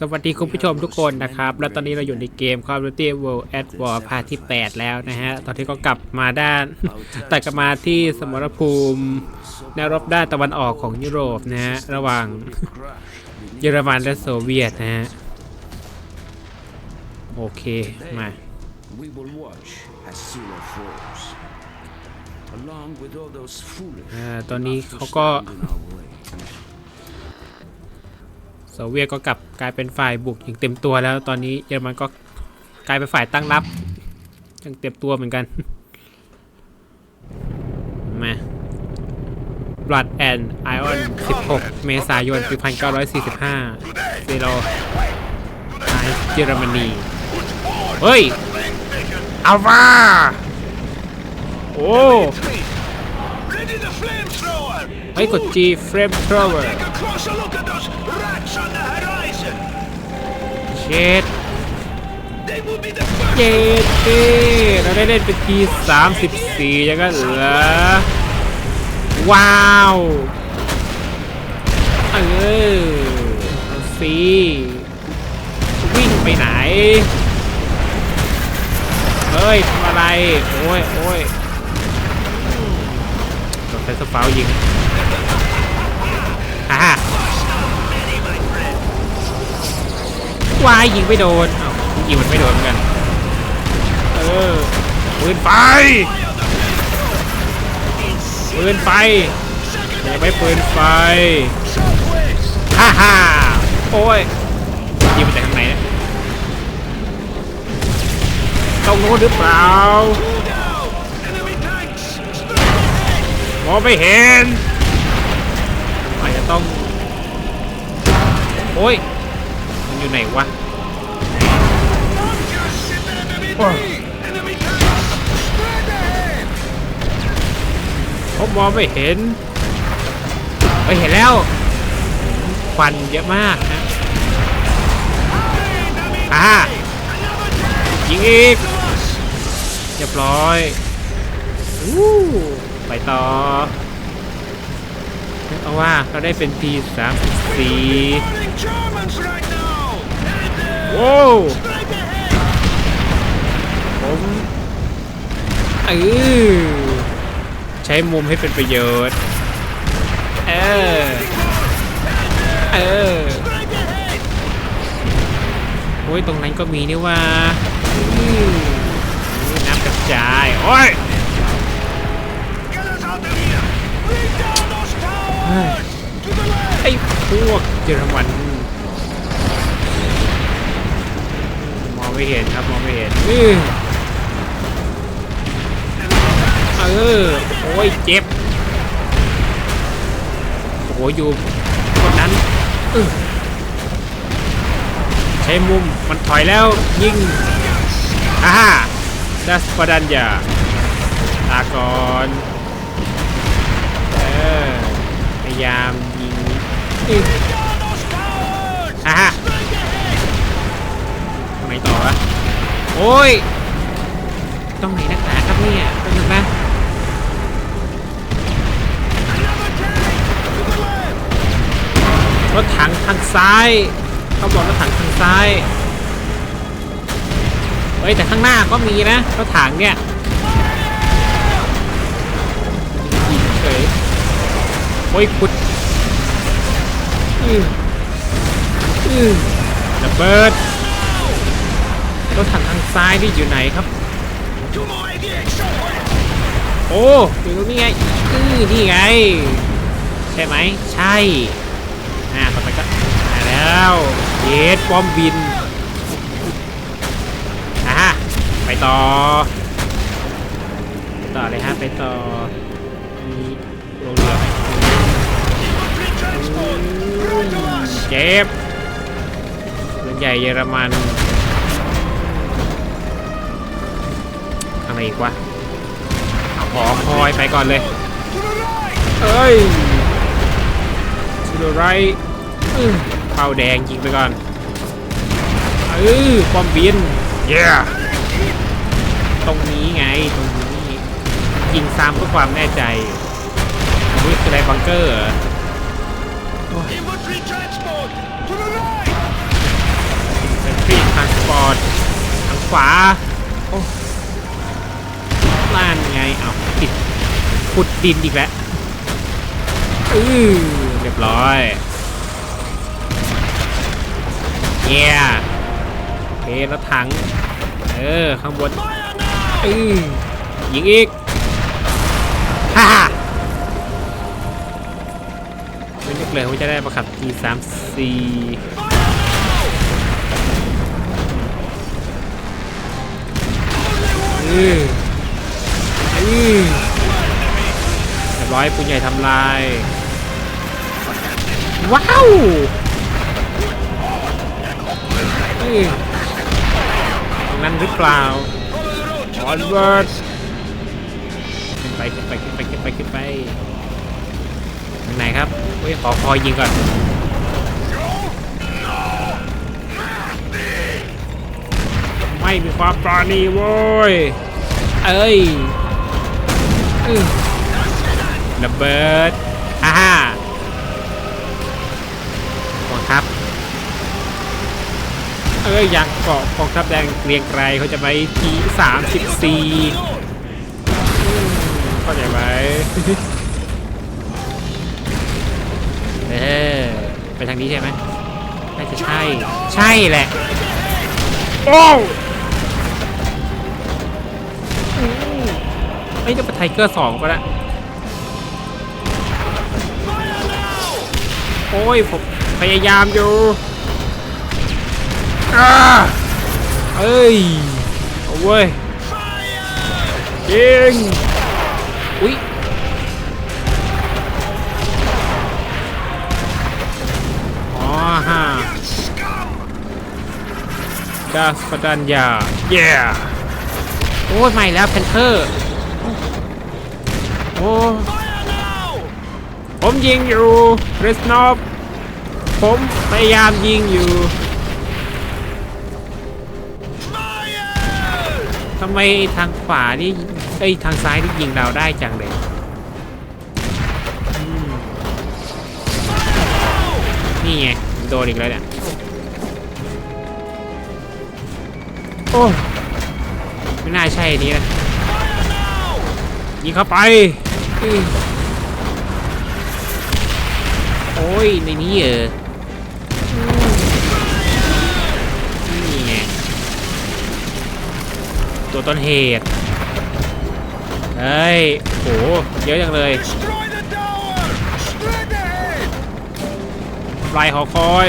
สวัสดีคุณผู้ชมทุกคนนะครับ แล้วตอนนี้เราอยู่ในเกม Call of Duty World at War ภาคที่ 8 แล้วนะฮะ ตอนที่ก็กลับมาด้านแตัดกลับมาที่สมรภูมิแนวรบด้านตะวันออกของยุโรปนะฮะ ระหว่างเยอรมันและโซเวียตนะฮะ โอเค มา Along with all those foolish อ่าตอนนี้เขาก็ โซเวียตก็กลับกลายเป็นฝ่ายบุกอย่างเต็มตัวแล้ว ตอนนี้เยอรมันก็กลายเป็นฝ่ายตั้งรับอย่างเต็มตัวเหมือนกัน มา Blood and Iron 16 เมษายน 1945เซโรไอเยอรมนี เฮ้ยอัลฟาโอ้เฮ้ยกด G Flame Thrower เช็ดเจ็ดเก้เราได้เล่นเป็นที34อย่างนั้นเหรอว้าวเออสิวิ่งไปไหน เฮ้ยทำอะไร โอ้ยโอ้ยโดนไฟสฟ้ายิง วายยิงไม่โดนอ้าวยิงมันไม่โดนเหมือนกันเออปืนไฟปืนไฟอย่าไปปืนไฟฮ่าฮ่าโอ้ยยิงมาจากทางไหนเนี่ยตรงโน้นหรือเปล่ามองไม่เห็นอาจจะต้อง โอ้ย อยู่ไหนวะผมมองไม่เห็นไปเห็นแล้วควันเยอะมากนะอ่ายิงอีกเรียบร้อยอู้ไปต่อเพราะว่าเราได้เป็น P34 โว้วผมเออใช้มุมให้เป็นประโยชน์เออเออโอ้ยตรงนั้นก็มีนี่ว่าน้ำกระจายโอ้ยไอ้พวกเยอรมัน ไม่เห็นครับมองไม่เห็นอื้อเออโอ้ยเจ็บโอ้โหอยู่คนนั้นอื้อใช้มุมมันถอยแล้วยิงอ่าดัสปดันยาลาก่อนเออพยายามยิง ต่อวะโอ้ยต้องไหนนักหนาครับเนี่ยเป็นไงนะ Another tank! To the left! รถถังทางซ้ายเขาบอกรถถังทางซ้ายเฮ้ยแต่ข้างหน้าก็มีนะรถถังเนี่ยยิงเฉยโอ้ยขุดอืออือระเบิด รถถังทางซ้ายนี่อยู่ไหนครับ โอ้อยู่ตรงนี้ไงอือนี่ไง ใช่ไหม ใช่อ่าต่อไปก็มาแล้วเยสป้อมบินอ่าไปต่อ ไปต่อเลยฮะ ไปต่อมีโรงเรือไหมเจ็บเรือใหญ่เยอรมัน อะไรอีกวะเอาขอคอยไปก่อนเลย To the right! เอ้ยชูโดไรอื้อเป้าแดงยิงไปก่อนเออป้อมบินเย้ตรงนี้ไงตรงนี้ยิงซ้ำเพื่อความแน่ใจนี่คืออะไรบังเกอร์เหรอ Infantry transport! To the right! ขวาโอ้ ล้านไงเอาติดขุดดินอีกแล้วอือเรียบร้อยเย้เคแล้วถัง เออ ข้างบนอือยิงอีกฮ่าไม่นึกเลยว่าจะได้ประคับ G34 อือ เรียบร้อยปืนใหญ่ทำลาย ว้าวอือตรงนั้นหรือเปล่าออนเวิร์ดขึ้นไปขึ้นไปขึ้นไปขึ้นไปขึ้นไปทางไหนครับเฮ้ยขอคอยยิงก่อนไม่มีความปราณีโว้ย เอ้ยอื้อ ระเบิดฮ่าฮ่ากองทัพเอ้ยยังเกาะกองทัพแดงเกรียงไกรเขาจะไปทีสามสิบสี่เข้าใจไหมเออไปทางนี้ใช่ไหมน่าจะใช่ ใช่แหละ โอ้ ไม่ต้องไปไทเกอร์สองก็ได้โอ้ยผมพยายามอยู่อาเอ้ยเอาเว้ยยิงอุ้ยอ๋อฮะดาสปดันยาเย้โอ้ยใหม่แล้วเพนเทอร์ โอ้ผมยิงอยู่คริสนอฟผมพยายามยิงอยู่ทำไมทางขวานี่เอ้ยทางซ้ายนี่ยิงเราได้จังเลยนี่ไงโดนอีกแล้วเนี่ยโอ้ไม่น่าใช่นี้นะยิงเข้าไป โอ้ยในนี้เออนี่ไงตัวต้นเหตุเฮ้ยโหเยอะจังเลยปลายหอคอย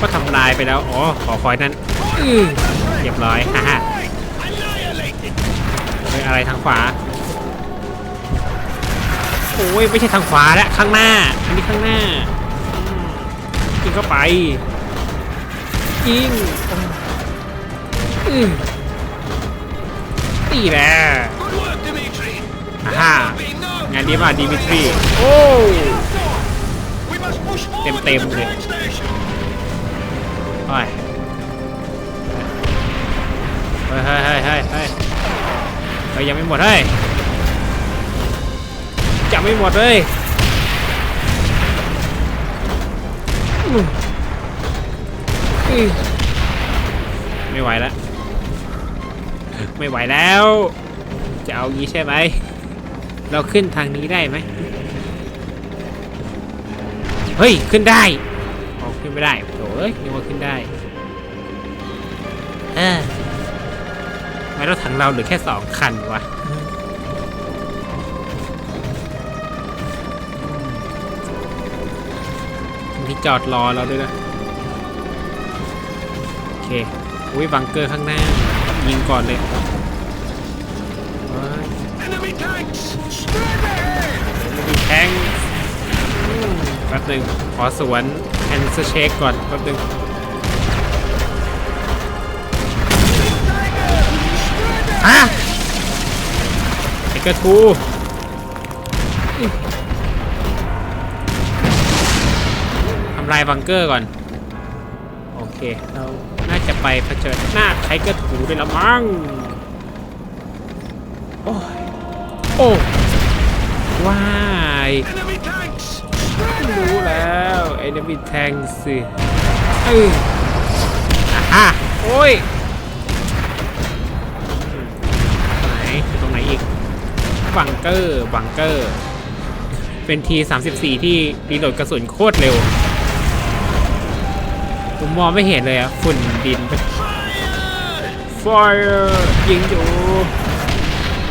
ก็ทำลายไปแล้ว อ๋อหอคอยนั้นเรียบร้อยฮ่า เฮ้ยอะไรทางขวา โอ้ยไม่ใช่ทางขวาแล้วข้างหน้า อันนี้ข้างหน้ายิงเข้าไปยิงอื้อนี่แหละฮ่างานดีมากดิมิทรีโอ้ We must push forward to the Tem-tem, train station! เฮ้ยเฮ้ยเฮ้ยเฮ้ยเฮ้ยเฮ้ย ฮ้ยยังไม่หมดเฮ้ยยังไม่หมดเลยไม่ไหวแล้วไม่ไหวแล้ว จะเอางี้ใช่ไหม เราขึ้นทางนี้ได้ไหม เฮ้ย ขึ้นได้ออกขึ้นไม่ได้โอ้ยนึกว่าขึ้นได้ออทำ ไม่รถถังเราเหลือแค่สองคันวะมีจอดรอเราด้วยนะ โอเค อุ้ยบังเกอร์ข้างหน้า ยิงก่อนเลยมีแทงแป๊บหนึ่งขอสวนแอนเซอร์เช็คก่อนแป๊บหนึ่ง ฮะไอ้กระทูทำลายบังเกอร์ก่อน โอเค เราน่าจะไปเผชิญหน้าไทเกอร์ทูได้ละมั้งโอ้ยโอ้ว้าย Enemy tanks! รู้แล้วไอ้เดวิดแทงสิเอออะฮะโอ้ย บังเกอร์บังเกอร์ เป็นที 34 ที่รีโหลดกระสุนโคตรเร็ว ผมมองไม่เห็นเลยอะฝุ่นดินไฟยิงอยู่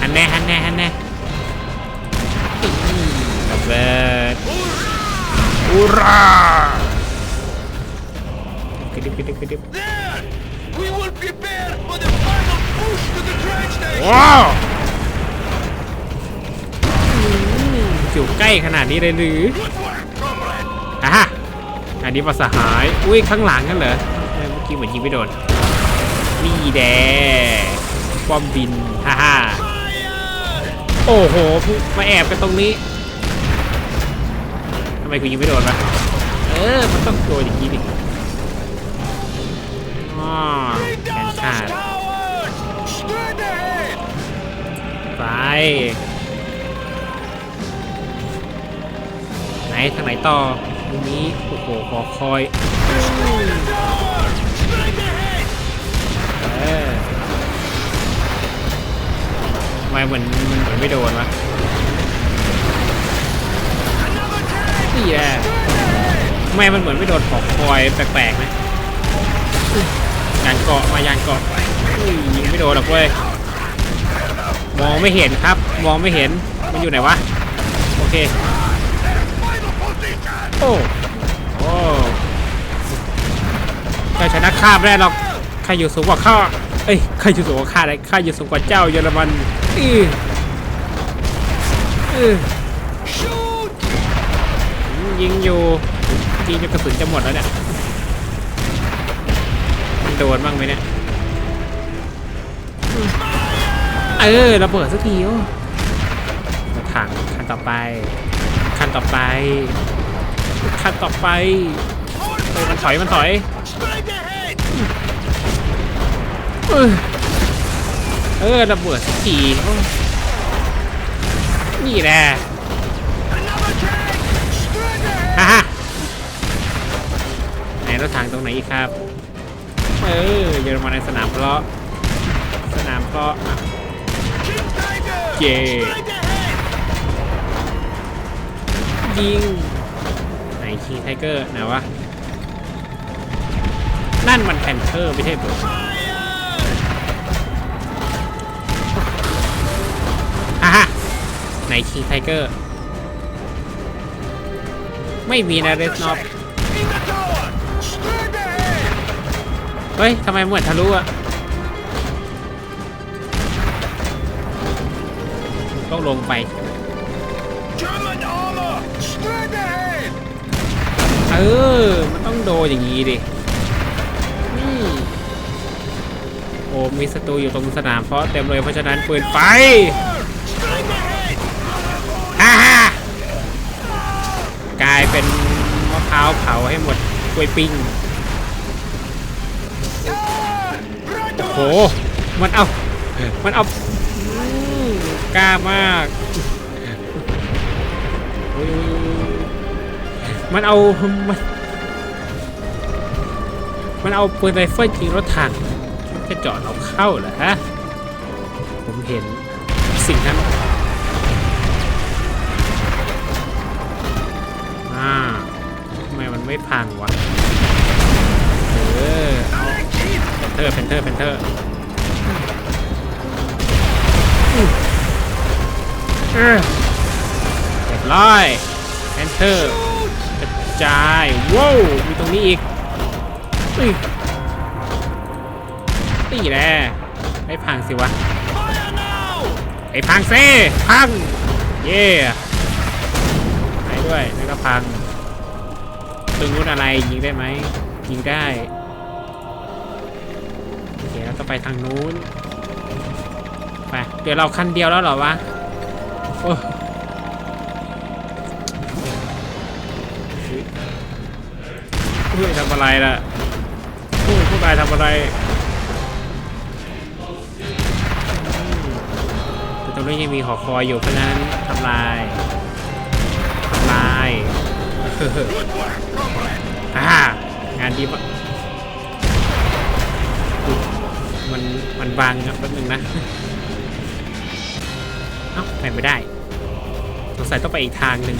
ฮันแน่ฮันแน่ฮันแน่อื้อระเบิดอุรากระดิบกระดิบกระดิบ There! We will อยู่ใกล้ขนาดนี้เลยหรืออะฮะอันนี้มาสหาย อุ้ยข้างหลังกันเหรอ เมื่อกี้เหมือนยิงไม่โดน นี่แดป้อมบิน ฮ่าฮ่าโอ้โห มาแอบกันตรงนี้ ทำไมกูยิงไม่โดนวะเออ มันต้องโดนอย่างนี้ดิอ๋อแขนขาดไป ทางไหนต่อตรงนี้โอ้โหหอคอยทำไมเหมือนมันเหมือนไม่โดนวะนี่แหละทำไมมันเหมือนไม่โดนหอคอยแปลกๆนะยานเกาะมายานเกาะยิงไม่โดนหรอกเว้ยมองไม่เห็นครับ มองไม่เห็นมันอยู่ไหนวะ โอเค โอ้โอ้เจ้าชนะข้าไม่ได้หรอกข้าอยู่สูงกว่าข้าเอ้ยข้าอยู่สูงกว่าข้าได้ข้าอยู่สูงกว่าเจ้าเยอรมันอืออือ Shoot! ยิงอยู่ยิงจนกระสุนจะหมดแล้วเนี่ยมันโดนบ้างไหมเนี่ยเออระเบิดสักทีโอ้รถถังคันต่อไปคันต่อไป คันต่อไปเออมันถอยมันถอย Straight ahead! เออเออระเบิดสักทีโอ้นี่แหละ Another tank! Straight ahead! ฮ่าฮ่าไหนรถถังตรงไหนอีกครับ เออเยอรมันในสนามเพาะสนามเพาะอะ King Tiger! Yeah. Straight ahead! ยิง ไหนคีไทเกอร์ไหนวะ นั่นมันแพนเทอร์ไม่ใช่เหรอ Fire! ฮ่าฮ่าไหนคีไทเกอร์ ไม่มีนะเรสนอฟเฮ้ย ทำไมเหมือนทะลุอะต้องลงไป เออ มันต้องโดนอย่างนี้ดินี่โอ้มีศัตรูอยู่ตรงสนามเพราะเต็มเลยเพราะฉะนั้นปืนไฟ Straight ahead! ฮ่าฮ่ากลายเป็นมะพร้าวเผาให้หมดกล้วยปิ้ง Right โอ้โห มันเอา มันเอาอืมกล้ามากโอ้ย มันเอา มันมันเอาปืนไรเฟิลยิงรถถังจะเจาะเราเข้าเหรอฮะ ผมเห็นสิ่งนั้นอ่าทำไมมันไม่พังวะ เออเอาเพนเทอร์เพนเทอร์เพนเทอร์เรียบร้อยเพนเทอร์ จายว้าวมีตรงนี้อีกอุ้ยนี่แหละไม่พังสิวะไอ้พังเซ่พัง เย่ไหนด้วยแล้วก็พังตรงนู้นอะไรยิงได้ไหมยิงได้โอเคแล้วก็ไปทางนู้นไปเดี๋ยวเราคันเดียวแล้วเหรอวะโอ้ ฮ้ยทำอะไรล่ะโอ้ยพวกนายทำอะไรแต่ตรงนี้ยังมีหอคอยอยู่เพราะนั้นทำลายทำลายอ่างานดีปะมันมันบางครับแป๊บนึงนะเอ้าไปไม่ได้สงสัยต้องไปอีกทางหนึ่ง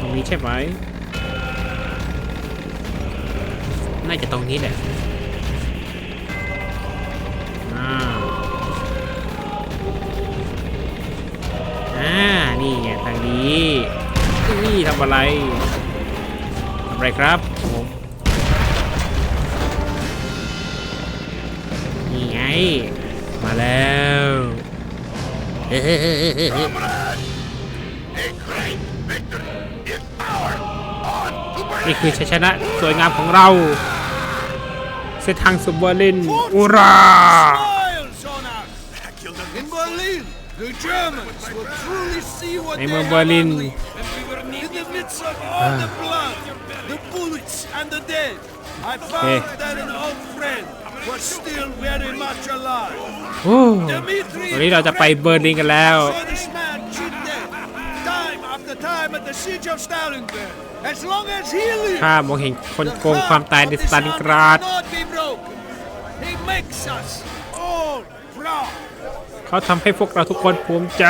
ตรงนี้ใช่ไหม น่าจะตรงนี้แหละอ่าอ่านี่ไงทางนี้นี่ทำอะไรทำอะไรครับผมนี่ไง มาแล้วนี่คือชัยชนะสวยงามของเรา เส้นทางสู่เบอร์ลินอุรา Miles on us! In Berlin, the Germans will truly see what ใน they เมือง have เบอร์ลิน accomplished. In the midst of all the blood, the bullets, and the dead, I found Okay. that an old friend was still very much alive. โอ้ Dmitri วันนี้เราจะไปเบอร์ลินกันแล้ว ข้ามองเห็นคน the โกงความตายใน heart ส of ตา this ลิน army กราด cannot be broken. He makes us all proud. เขาทำให้พวกเราทุกคนภูมิใจ